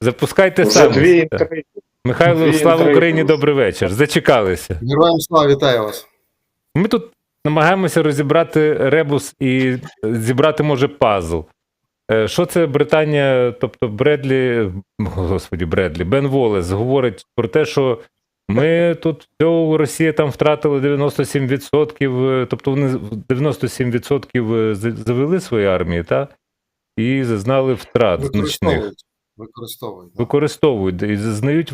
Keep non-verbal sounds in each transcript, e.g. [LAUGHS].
Запускайте За сам. Михайло, слава. Україні, добрий вечір. Зачекалися. Героям слава, вітаю вас. Ми тут намагаємося розібрати ребус і зібрати, може, пазл. Е, Що це Британія, тобто Бредлі, господі, Бредлі, Бен Волес говорить про те, що ми тут всього Росія там втратила 97%, е, тобто вони 97% завели свої армії, та? І зазнали втрат значних. Використовують. Використовують. зазнають,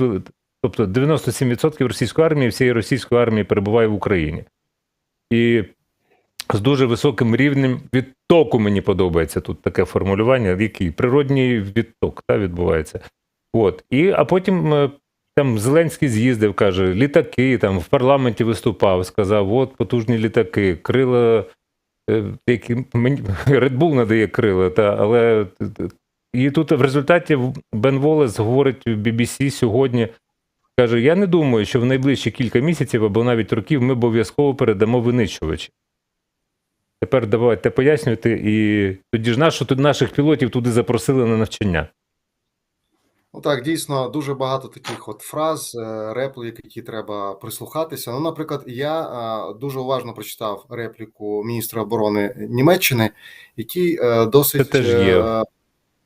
тобто 97% російської армії, всієї російської армії перебуває в Україні. І з дуже високим рівнем відтоку мені подобається тут таке формулювання, який природній відток та, відбувається. От. І, а потім е, там Зеленський з'їздив, каже, літаки, там в парламенті виступав, сказав: от потужні літаки, крила, е, які мені [LAUGHS] Red Bull надає крила, та, але і тут в результаті Бен Волес говорить в BBC сьогодні. Каже: Я не думаю, що в найближчі кілька місяців або навіть років ми обов'язково передамо винищувачі. Тепер давайте пояснюйте, і тоді ж нашу тут наших пілотів туди запросили на навчання. Ну так, дійсно, дуже багато таких от фраз, е, реплік, які треба прислухатися. Ну, наприклад, я е, дуже уважно прочитав репліку міністра оборони Німеччини, який е, досить Це теж є.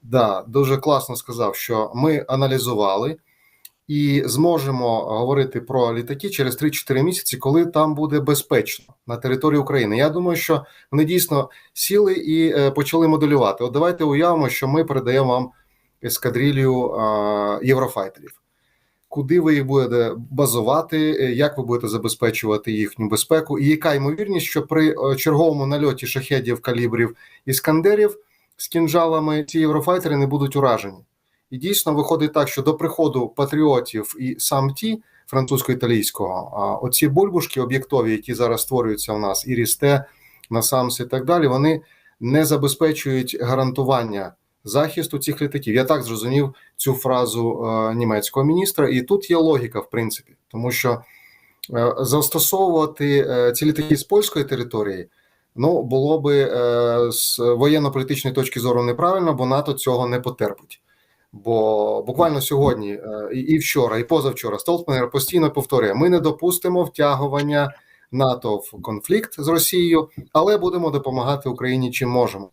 Да, дуже класно сказав, що ми аналізували і зможемо говорити про літаки через 3-4 місяці, коли там буде безпечно на території України. Я думаю, що вони дійсно сіли і е, почали моделювати. От давайте уявимо, що ми передаємо вам ескадрилью е, єврофайтерів. Куди ви їх будете базувати, е, як ви будете забезпечувати їхню безпеку, і яка ймовірність, що при е, черговому нальоті шахедів, калібрів іскандерів з кінжалами ці єврофайтери не будуть уражені? І дійсно виходить так, що до приходу патріотів і сам ті французько-італійського, а оці бульбушки об'єктові, які зараз створюються у нас, і Рісте, Насамс і так далі, вони не забезпечують гарантування захисту цих літаків. Я так зрозумів цю фразу е, німецького міністра, і тут є логіка, в принципі, тому що е, застосовувати е, ці літаки з польської території. Ну, було би е, з воєнно-політичної точки зору неправильно, бо НАТО цього не потерпить. Бо буквально сьогодні, е, і, вчора, і позавчора Столтманер постійно повторює: ми не допустимо втягування НАТО в конфлікт з Росією, але будемо допомагати Україні чим можемо.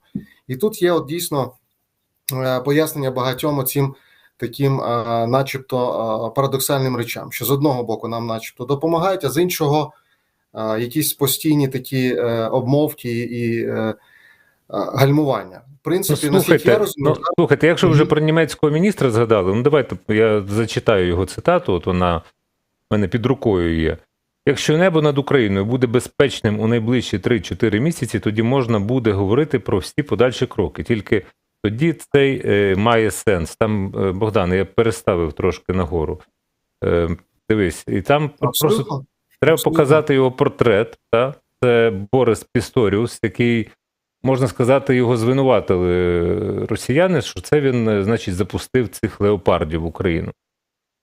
І тут є от дійсно е, пояснення багатьом цим таким, начебто, парадоксальним речам, що з одного боку нам, начебто, допомагають, а з іншого якісь постійні такі е, обмовки і е, е, гальмування. В Ну, принципі, я розумію, ну, слухайте, якщо вже про німецького міністра згадали, ну давайте я зачитаю його цитату, от вона в мене під рукою є. Якщо небо над Україною буде безпечним у найближчі 3-4 місяці, тоді можна буде говорити про всі подальші кроки. Тільки тоді цей е, має сенс. Там, е, Богдан, я переставив трошки нагору. Е, дивись, і там просто абсолютно Треба показати його портрет. Та? Це Борис Пісторіус, який, можна сказати, його звинуватили е, росіяни, що це він, е, значить, запустив цих леопардів в Україну.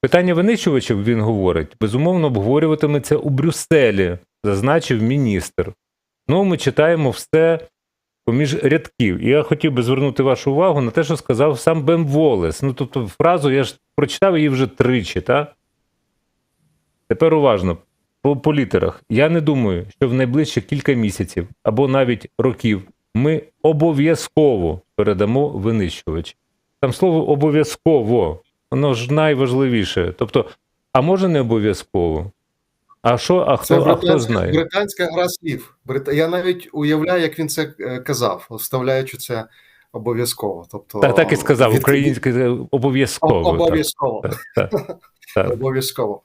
Питання винищувачів, він говорить, безумовно, обговорюватиметься у Брюсселі, зазначив міністр. Ну, ми читаємо все поміж рядків. І я хотів би звернути вашу увагу на те, що сказав сам Бен Волес. Ну, тобто, фразу я ж прочитав її вже тричі, так? Тепер уважно по, по літерах. Я не думаю, що в найближчих кілька місяців або навіть років ми обов'язково передамо винищувач. Там слово обов'язково, воно ж найважливіше. Тобто, а може не обов'язково? А що, а Це хто, а хто знає? британська гра слів. Я навіть уявляю, як він це е, казав, вставляючи це обов'язково. Тобто, Так, так і сказав, від- українське обов'язково. Обов'язково. Так, так, так. [LAUGHS] Обов'язково.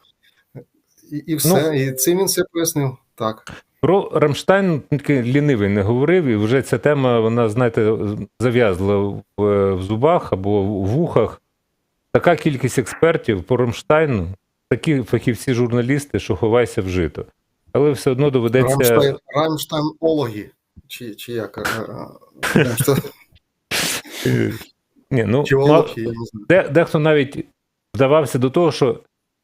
І, все. і цим він все пояснив. Так. Про Рамштайн тільки лінивий не говорив, і вже ця тема, вона, знаєте, зав'язла в, в зубах або в вухах. Така кількість експертів по Рамштайну, такі фахівці журналісти, що ховайся в жито. Але все одно доведеться. Рамштайн, Рамштайн-ологи. Чи, чи як? е, е, [LAUGHS] Ні, ну, ну, де, дехто навіть вдавався до того, що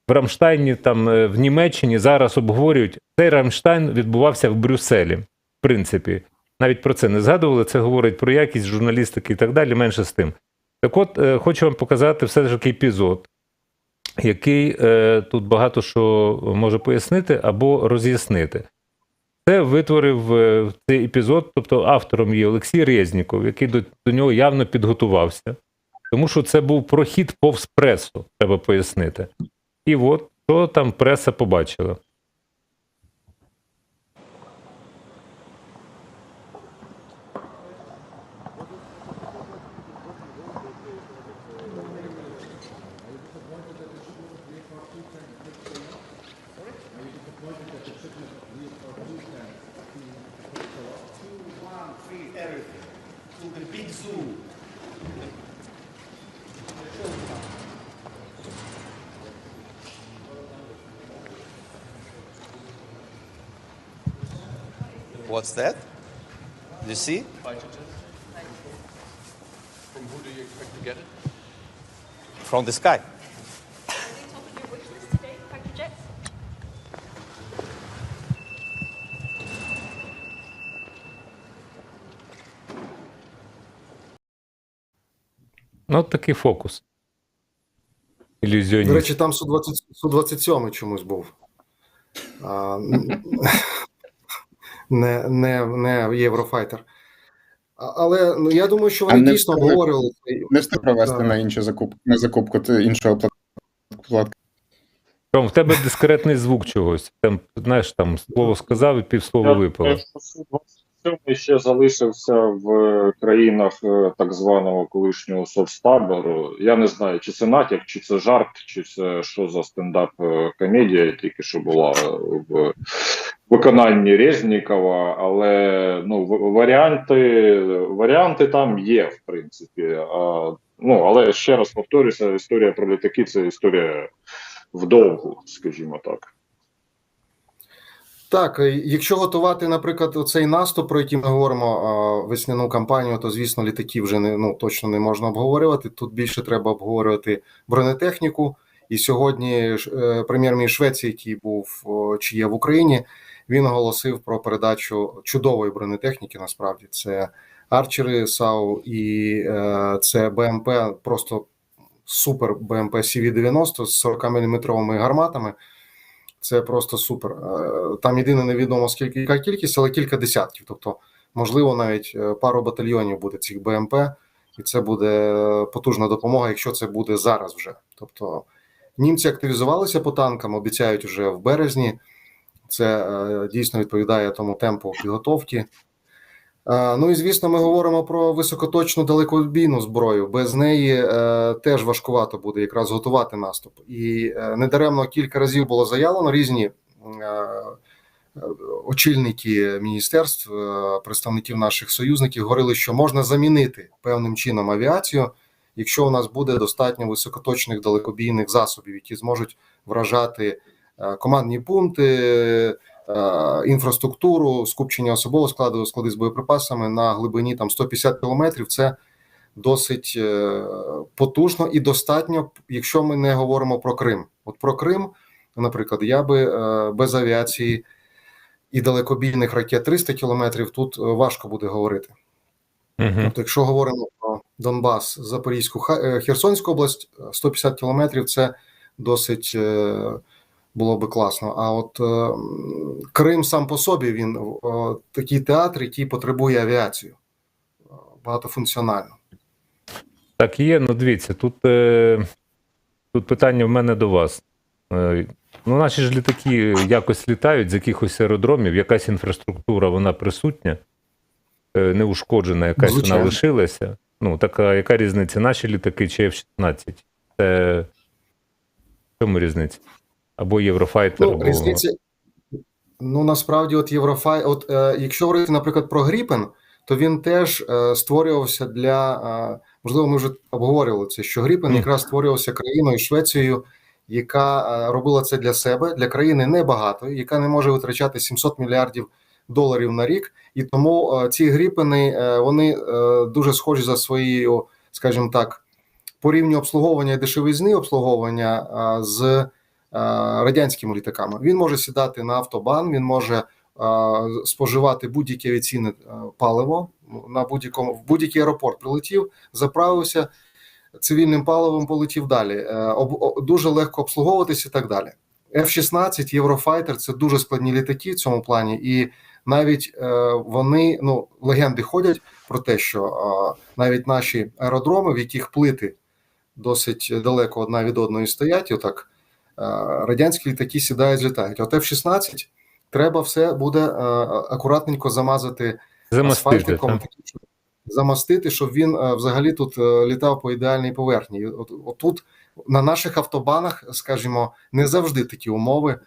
в Рамштайні, там е, в Німеччині зараз обговорюють, цей Рамштайн відбувався в Брюсселі, в принципі. Навіть про це не згадували. Це говорить про якість журналістики і так далі, менше з тим. Так от, е, хочу вам показати все ж таки епізод, який е, тут багато що може пояснити або роз'яснити. Це витворив е, цей епізод, тобто автором є Олексій Резніков, який до, до нього явно підготувався, тому що це був прохід повз пресу, треба пояснити. І от що там преса побачила. What's that? You see? From who do you expect to get it? From the sky. Are they top of your wish list today, fighter jets? Ну, от такий фокус. До Ілюзіоніст. речі, там Су-20, Су-27 чомусь був. А, не, не, не Єврофайтер. Але ну, я думаю, що вони не дійсно цей. Не встиг провести Да. на іншу закупку на закупку іншого плат- платка. В тебе дискретний звук чогось. Там, знаєш, там слово сказав і півслова випало. Я ще залишився в країнах е, так званого колишнього соцтабору. Я не знаю, чи це натяк, чи це жарт, чи це що за стендап-комедія, тільки що була е, в виконанні Резнікова, але ну, варіанти, варіанти там є, в принципі. А, ну, але ще раз повторюся, історія про літаки це історія вдовгу, скажімо так. Так, якщо готувати, наприклад, оцей наступ, про який ми говоримо весняну кампанію, то звісно літаки вже не ну точно не можна обговорювати. Тут більше треба обговорювати бронетехніку. І сьогодні е, прем'єр-міністр Швеції, який був чи є в Україні, він оголосив про передачу чудової бронетехніки. Насправді це арчери САУ і е, це БМП, просто супер БМП CV-90 з 40-мм гарматами. Це просто супер. Е, Там єдине невідомо скільки яка кількість, але кілька десятків. Тобто, можливо, навіть е, пару батальйонів буде цих БМП, і це буде потужна допомога, якщо це буде зараз вже. Тобто німці активізувалися по танкам, обіцяють вже в березні. Це е, дійсно відповідає тому темпу підготовки. Е, Ну і звісно, ми говоримо про високоточну далекобійну зброю. Без неї е, теж важкувато буде якраз готувати наступ. І недаремно кілька разів було заявлено різні очільники міністерств, представників наших союзників говорили, що можна замінити певним чином авіацію, якщо у нас буде достатньо високоточних далекобійних засобів, які зможуть вражати командні пункти. е, Інфраструктуру, скупчення особового складу, склади з боєприпасами на глибині там 150 кілометрів. Це досить е, потужно і достатньо, якщо ми не говоримо про Крим. От про Крим, наприклад, я би е, без авіації і далекобійних ракет 300 кілометрів тут е, важко буде говорити. Угу. Тобто, якщо говоримо про Донбас, Запорізьку, е, Херсонську область, е, 150 кілометрів це досить е, було би класно. А от е, Крим сам по собі він е, такий театр, який потребує авіацію е, багатофункціонально. Так, є, ну дивіться, тут, е, тут питання в мене до вас. Е, ну, наші ж літаки якось літають з якихось аеродромів, якась інфраструктура вона присутня, е, не ушкоджена, якась Звичайно. вона лишилася. Ну, така, яка різниця? Наші літаки чи F-16? Це в чому різниця? Або Єврофайтер, Ну, або... різниця, ну насправді, от Єврофай, от е, якщо говорити, наприклад, про Гріпен, то він теж е, створювався для е, можливо, ми вже обговорювали це, що Гріпен Мгм. якраз створювався країною Швецією, яка е, робила це для себе, для країни небагатої, яка не може витрачати 700 мільярдів доларів на рік, і тому е, ці Гріпени е, вони е, дуже схожі за своєю, скажімо так, по рівню обслуговування і дешевизни обслуговування е, з радянськими літаками. Він може сідати на автобан, він може е, споживати будь-яке авіаційне е, паливо на будь-якому в будь-який аеропорт прилетів, заправився. цивільним паливом полетів далі. Е, дуже легко обслуговуватися і так далі. F-16, Eurofighter – це дуже складні літаки в цьому плані, і навіть е, вони ну легенди ходять про те, що е, навіть наші аеродроми, в яких плити досить далеко одна від одної стоять, отак е, радянські літаки сідають, злітають. От F-16 треба все буде е, акуратненько замазати асфальтиком, замастити, щоб він е, взагалі тут е, літав по ідеальній поверхні. От, отут на наших автобанах, скажімо, не завжди такі умови,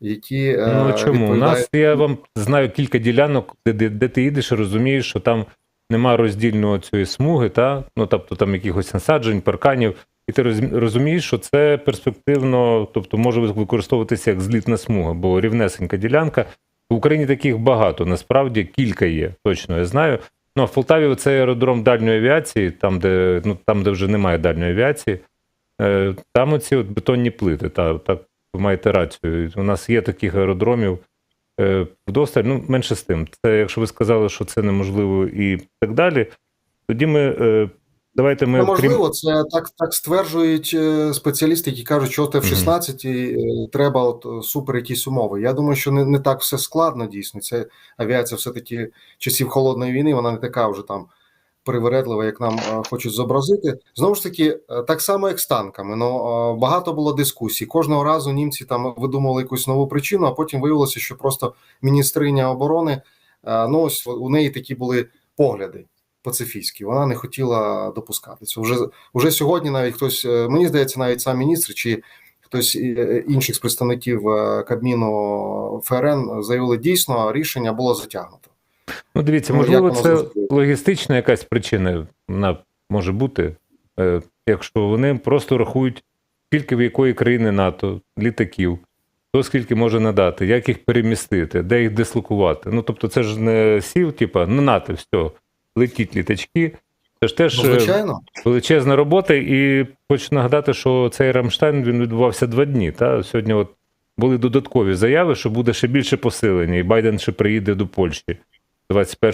які е, Ну чому? У нас я вам знаю кілька ділянок, де, де, де ти їдеш і розумієш, що там нема роздільної цієї смуги, та? ну тобто там якихось насаджень, парканів, і ти розумієш, що це перспективно, тобто може використовуватися як злітна смуга, бо рівнесенька ділянка. В Україні таких багато, насправді кілька є, точно я знаю. Ну а в Полтаві це аеродром дальньої авіації, там, де, ну, там, де вже немає дальньої авіації. Е, Там оці от бетонні плити, та, так ви маєте рацію. У нас є таких аеродромів е, вдосталь, ну менше з тим. Це якщо ви сказали, що це неможливо і так далі, тоді ми е, давайте ми Ну, можливо, це так, так стверджують е, спеціалісти, які кажуть, що от F-16 і, е, треба от е, супер якісь умови. Я думаю, що не, не так все складно дійсно. Це авіація все-таки часів холодної війни, вона не така вже там привередлива, як нам е, хочуть зобразити. Знову ж таки, так само, як з танками. Ну багато було дискусій. Кожного разу німці там видумували якусь нову причину, а потім виявилося, що просто міністриня оборони, ну ось у неї такі були погляди пацифістські. Вона не хотіла допускати це. Вже уже сьогодні навіть хтось, е, мені здається, навіть сам міністр чи хтось е, інших з представників е, Кабміну ФРН заявили дійсно, рішення було затягнуто. Ну, дивіться, Ну, можливо, це зрозуміло? логістична якась причина вона може бути, е, якщо вони просто рахують, скільки в якої країни НАТО літаків, хто скільки може надати, як їх перемістити, де їх дислокувати. Ну, тобто, це ж не сів, типа, на НАТО, все, летіть літачки. Це ж теж Ну, е, звичайно, величезна робота, і хочу нагадати, що цей Рамштайн він відбувався два дні. Та? Сьогодні от були додаткові заяви, що буде ще більше посилення, і Байден ще приїде до Польщі 21